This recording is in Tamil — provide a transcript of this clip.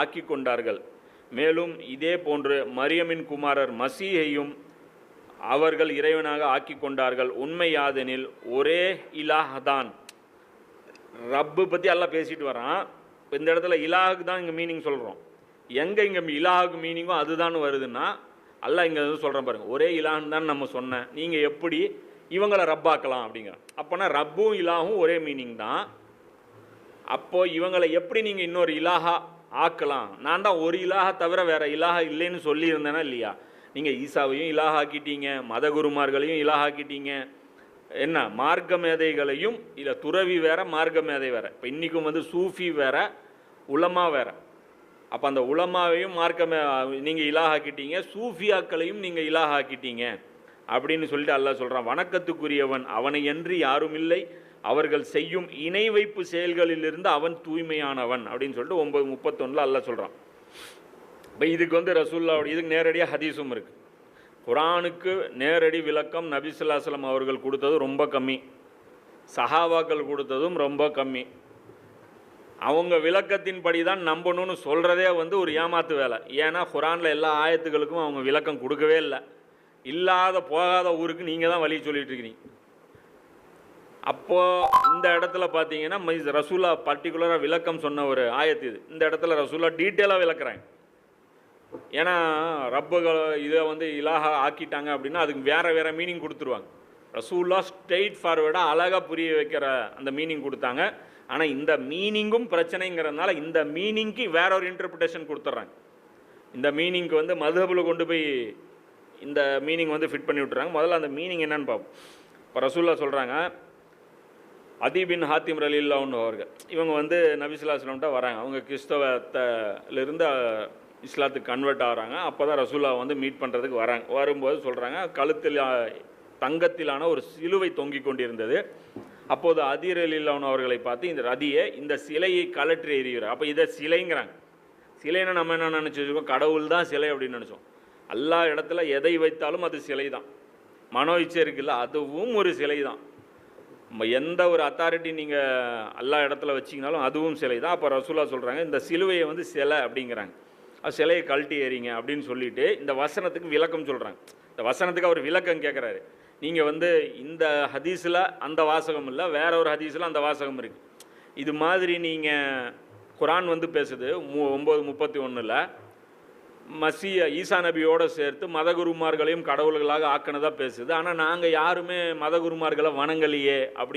ஆக்கி கொண்டார்கள் மேலும் இதே போன்று மரியமின் குமாரர் மசீஹையும் அவர்கள் இறைவனாக ஆக்கி கொண்டார்கள் உண்மை யாதெனில் ஒரே இலாஹதான். ரப்பு பற்றி எல்லாம் பேசிட்டு வரான். இந்த இடத்துல இலாஹுக்கு தான் இங்கே மீனிங் சொல்கிறோம் எங்கே இங்கே இலாஹுக்கு மீனிங்கோ அதுதான் வருதுன்னா எல்லாம் இங்கே வந்து சொல்கிறேன் பாருங்கள் ஒரே இலாஹ்னு தான் நம்ம சொன்னேன். நீங்கள் எப்படி இவங்களை ரப்பாக்கலாம் அப்படிங்கிற. அப்போனா ரப்பும் இலாகும் ஒரே மீனிங் தான். அப்போது இவங்களை எப்படி நீங்கள் இன்னொரு இலாஹா ஆக்கலாம். நான் தான் ஒரு இலாக தவிர வேறு இலாக இல்லைன்னு சொல்லியிருந்தேனா இல்லையா? நீங்கள் ஈசாவையும் இலாஹா ஆக்கிட்டீங்க மதகுருமார்களையும் ஆக்கிட்டீங்க. என்ன? மார்க்க மேதைகளையும் இல்லை துறவி வேற மார்க்க மேதை வேற. இப்போ இன்றைக்கும் வந்து சூஃபி வேற உலமா வேற. அப்போ அந்த உலமாவையும் மார்க்க மே நீங்கள் இலாகாக்கிட்டீங்க சூஃபியாக்களையும் நீங்கள் இலாகாக்கிட்டீங்க அப்படின்னு சொல்லிட்டு அல்லாஹ் சொல்கிறான் வணக்கத்துக்குரியவன் அவனை என்று யாரும் இல்லை. அவர்கள் செய்யும் இணை வைப்பு செயல்களிலிருந்து அவன் தூய்மையானவன் அப்படின்னு சொல்லிட்டு ஒன்பது முப்பத்தொன்னில் அல்ல சொல்கிறான் இப்போ இதுக்கு வந்து ரசூல்லாவுடைய இதுக்கு நேரடியாக ஹதீஸும் இருக்குது குரானுக்கு நேரடி விளக்கம் நபிசுல்லாஸ்லம் அவர்கள் கொடுத்தது ரொம்ப கம்மி. சஹாபாக்கள் கொடுத்ததும் ரொம்ப கம்மி. அவங்க விளக்கத்தின்படி தான் நம்பணும்னு சொல்கிறதே வந்து ஒரு ஏமாத்து வேலை. ஏன்னா குரானில் எல்லா ஆயத்துகளுக்கும் அவங்க விளக்கம் கொடுக்கவே இல்லை. இல்லாத போகாத ஊருக்கு நீங்கள் தான் வழி சொல்லிகிட்ருக்கிறீங்க அப்போது இந்த இடத்துல பார்த்தீங்கன்னா மை- ரசூலா பர்டிகுலராக விளக்கம் சொன்ன ஒரு ஆயத்து இது. இந்த இடத்துல ரசூலா டீட்டெயிலாக விளக்குறாங்க. ஏன்னா ரப்புகள் இதை வந்து இலாஹா ஆக்கிட்டாங்க அப்படின்னா அதுக்கு வேறு வேறு மீனிங் கொடுத்துருவாங்க. ரசூல்லா ஸ்ட்ரெயிட் ஃபார்வேர்டாக அழகாக புரிய வைக்கிற அந்த மீனிங் கொடுத்தாங்க. ஆனால் இந்த மீனிங்கும் பிரச்சனைங்கிறதுனால இந்த மீனிங்க்கு வேற ஒரு இன்டர்பிரிட்டேஷன் கொடுத்துட்றாங்க இந்த மீனிங்க்கு வந்து மதுஹபில் கொண்டு போய் இந்த மீனிங் வந்து ஃபிட் பண்ணி விட்டுறாங்க. முதல்ல அந்த மீனிங் என்னன்னு பார்ப்போம். இப்போ ரசூல்லா சொல்கிறாங்க அதிபின் ஹாத்திம் ரலில்லான்னு அவர்கள். இவங்க வந்து நபிசுல்லாஸ்லம்கிட்ட வராங்க. அவங்க கிறிஸ்தவத்திலிருந்து இஸ்லாத்துக்கு கன்வெர்ட் ஆகிறாங்க. அப்போ தான் ரசூல்லா வந்து மீட் பண்ணுறதுக்கு வராங்க. வரும்போது சொல்கிறாங்க கழுத்தில் தங்கத்திலான ஒரு சிலுவை தொங்கிக் கொண்டிருந்தது. அப்போது அதீர் அலில்லான் அவர்களை பார்த்து இந்த ரதியை இந்த சிலையை கலற்றி எறிகிறார். அப்போ இதை சிலைங்கிறாங்க. சிலைன்னா நம்ம என்ன நினச்சி வச்சுருக்கோம்? கடவுள் தான் சிலை அப்படின்னு நினச்சோம். எல்லா இடத்துல எதை வைத்தாலும் அது சிலை தான் மனோ இச்சை இருக்குல்ல அதுவும் ஒரு சிலை தான் எந்த ஒரு அத்தாரிட்டி நீங்கள் எல்லா இடத்துல வச்சிங்கனாலும் அதுவும் சிலை தான். அப்போ ரசூலா சொல்கிறாங்க இந்த சிலுவையை வந்து சிலை அப்படிங்கிறாங்க. அது சிலையை கழட்டி ஏறிங்க அப்படின்னு சொல்லிட்டு இந்த வசனத்துக்கு விளக்கம் சொல்கிறாங்க இந்த வசனத்துக்கு அவர் விளக்கம் கேட்குறாரு நீங்கள் வந்து இந்த ஹதீஸில் அந்த வாசகம் இல்லை வேற ஒரு ஹதீஸில் அந்த வாசகம் இருக்குது இது மாதிரி நீங்கள் குரான் வந்து பேசுது மு ஒம்பது முப்பத்தி ஒன்றில் மசிய ஈசா நபியோடு சேர்த்து மதகுருமார்களையும் கடவுள்களாக ஆக்கினதாக பேசுது. ஆனால் நாங்கள் யாருமே மதகுருமார்களை வணங்கலையே அப்படி